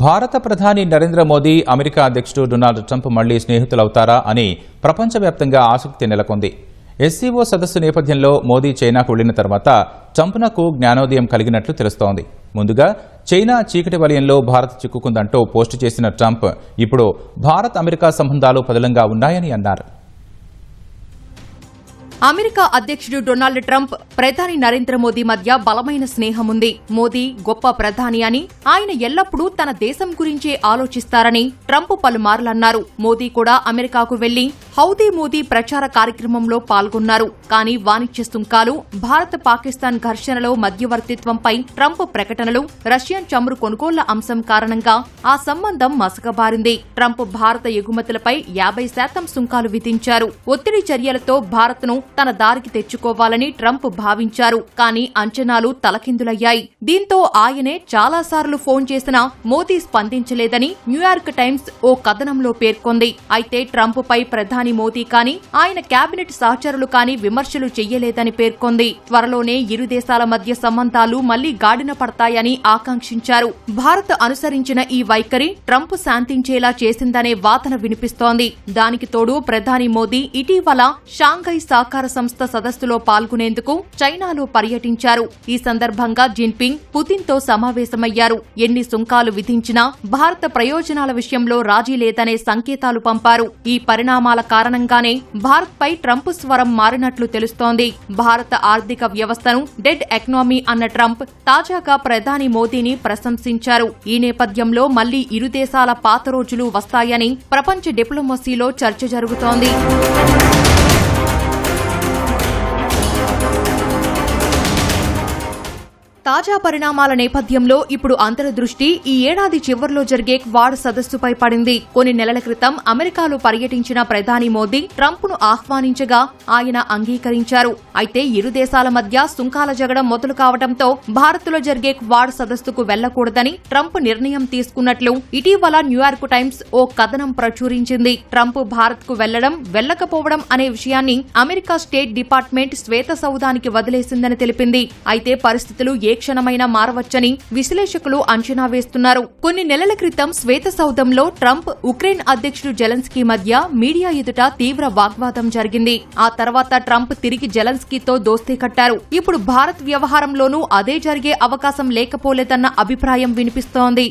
భారత ప్రధాని నరేంద్ర మోదీ అమెరికా అధ్యక్షుడు డొనాల్డ్ ట్రంప్ మళ్ళీ స్నేహితులవుతారా అని ప్రపంచవ్యాప్తంగా ఆసక్తి నెలకొంది. ఎస్సీఓ సదస్సు నేపథ్యంలో మోదీ చైనాకు వెళ్ళిన తర్వాత ట్రంప్నకు జ్ఞానోదయం కలిగినట్లు తెలుస్తోంది. ముందుగా చైనా చీకటి వలయంలో భారత్ చిక్కుకుందంటూ పోస్టు చేసిన ట్రంప్ ఇప్పుడు భారత్ అమెరికా సంబంధాలు పదిలంగా ఉన్నాయని అన్నారు. అమెరికా అధ్యక్షుడు డొనాల్డ్ ట్రంప్ ప్రధాని నరేంద్ర మోదీ మధ్య బలమైన స్నేహం ఉంది మోదీ గొప్ప ప్రధాని అని ఆయన ఎల్లప్పుడూ తన దేశం గురించే ఆలోచిస్తారని ట్రంప్ పలుమార్లన్నారు. మోదీ కూడా అమెరికాకు వెళ్ళి హౌదీ మోదీ ప్రచార కార్యక్రమంలో పాల్గొన్నారు. కానీ వాణిజ్య సుంకాలు భారత్ పాకిస్తాన్ ఘర్షణలో మధ్యవర్తిత్వంపై ట్రంప్ ప్రకటనలు రష్యన్ చమురు కొనుగోళ్ళ అంశం కారణంగా ఆ సంబంధం మసకబారింది. ట్రంప్ భారత ఎగుమతులపై యాభై శాతం సుంకాలు విధించారు. ఒత్తిడి చర్యలతో భారత్ను తన దారికి తెచ్చుకోవాలని ట్రంప్ భావించారు. కానీ అంచనాలు తలకిందులయ్యాయి. దీంతో ఆయనే చాలాసార్లు ఫోన్ చేసినా మోదీ స్పందించలేదని న్యూయార్క్ టైమ్స్ ఓ కథనంలో పేర్కొంది. అయితే ట్రంప్పై ప్రధాని ప్రధాని మోదీ కానీ ఆయన కేబినెట్ సహచరులు కానీ విమర్శలు చెయ్యలేదని పేర్కొంది. త్వరలోనే ఇరు దేశాల మధ్య సంబంధాలు మళ్ళీ గాడిన పడతాయని ఆకాంక్షించారు. భారత్ అనుసరించిన ఈ వైఖరి ట్రంప్ శాంతించేలా చేసిందనే వాదన వినిపిస్తోంది. దానికి తోడు ప్రధాని మోదీ ఇటీవల షాంఘై సహకార సంస్థ సదస్సులో పాల్గొనేందుకు చైనాలో పర్యటించారు. ఈ సందర్భంగా జిన్పింగ్ పుతిన్తో సమావేశమయ్యారు. ఎన్ని సుంకాలు విధించినా భారత ప్రయోజనాల విషయంలో రాజీ లేదనే సంకేతాలు పంపారు. ఈ పరిణామాల కారణంగానే భారత్ పై ట్రంప్ స్వరం మారినట్లు తెలుస్తోంది. భారత ఆర్థిక వ్యవస్థను డెడ్ ఎకనామీ అన్న ట్రంప్ తాజాగా ప్రధాని మోదీని ప్రశంసించారు. ఈ నేపథ్యంలో మళ్ళీ ఇరు దేశాల పాత రోజులు వస్తాయని ప్రపంచ డిప్లొమసీలో చర్చ జరుగుతోంది. తాజా పరిణామాల నేపథ్యంలో ఇప్పుడు అంతర్దృష్టి ఈ ఏడాది చివరిలో జరిగే క్వాడ్ సదస్సుపై పడింది. కొన్ని నెలల క్రితం అమెరికాలో పర్యటించిన ప్రధాని మోదీ ట్రంప్ను ఆహ్వానించగా ఆయన అంగీకరించారు. అయితే ఇరు దేశాల మధ్య సుంకాల జగడం మొదలు కావడంతో భారత్లో జరిగే క్వాడ్ సదస్సుకు వెళ్ళకూడదని ట్రంప్ నిర్ణయం తీసుకున్నట్లు ఇటీవల న్యూయార్క్ టైమ్స్ ఓ కథనం ప్రచురించింది. ట్రంప్ భారత్కు వెళ్ళడం వెళ్ళకపోవడం అనే విషయాన్ని అమెరికా స్టేట్ డిపార్ట్మెంట్ శ్వేత సౌధానికి వదిలేసిందని తెలిపింది. అయితే పరిస్థితులు ఏ క్షణమైనా మారవచ్చని విశ్లేషకులు అంచనా వేస్తున్నారు. కొన్ని నెలల క్రితం శ్వేత సౌధంలో ట్రంప్ ఉక్రెయిన్ అధ్యక్షుడు జెలెన్స్కీ మధ్య మీడియా ఎదుట తీవ్ర వాగ్వాదం జరిగింది. ఆ తర్వాత ట్రంప్ తిరిగి జెలెన్స్కీతో దోస్తీ కట్టారు. ఇప్పుడు భారత్ వ్యవహారంలోనూ అదే జరిగే అవకాశం లేకపోలేదన్న అభిప్రాయం వినిపిస్తోంది.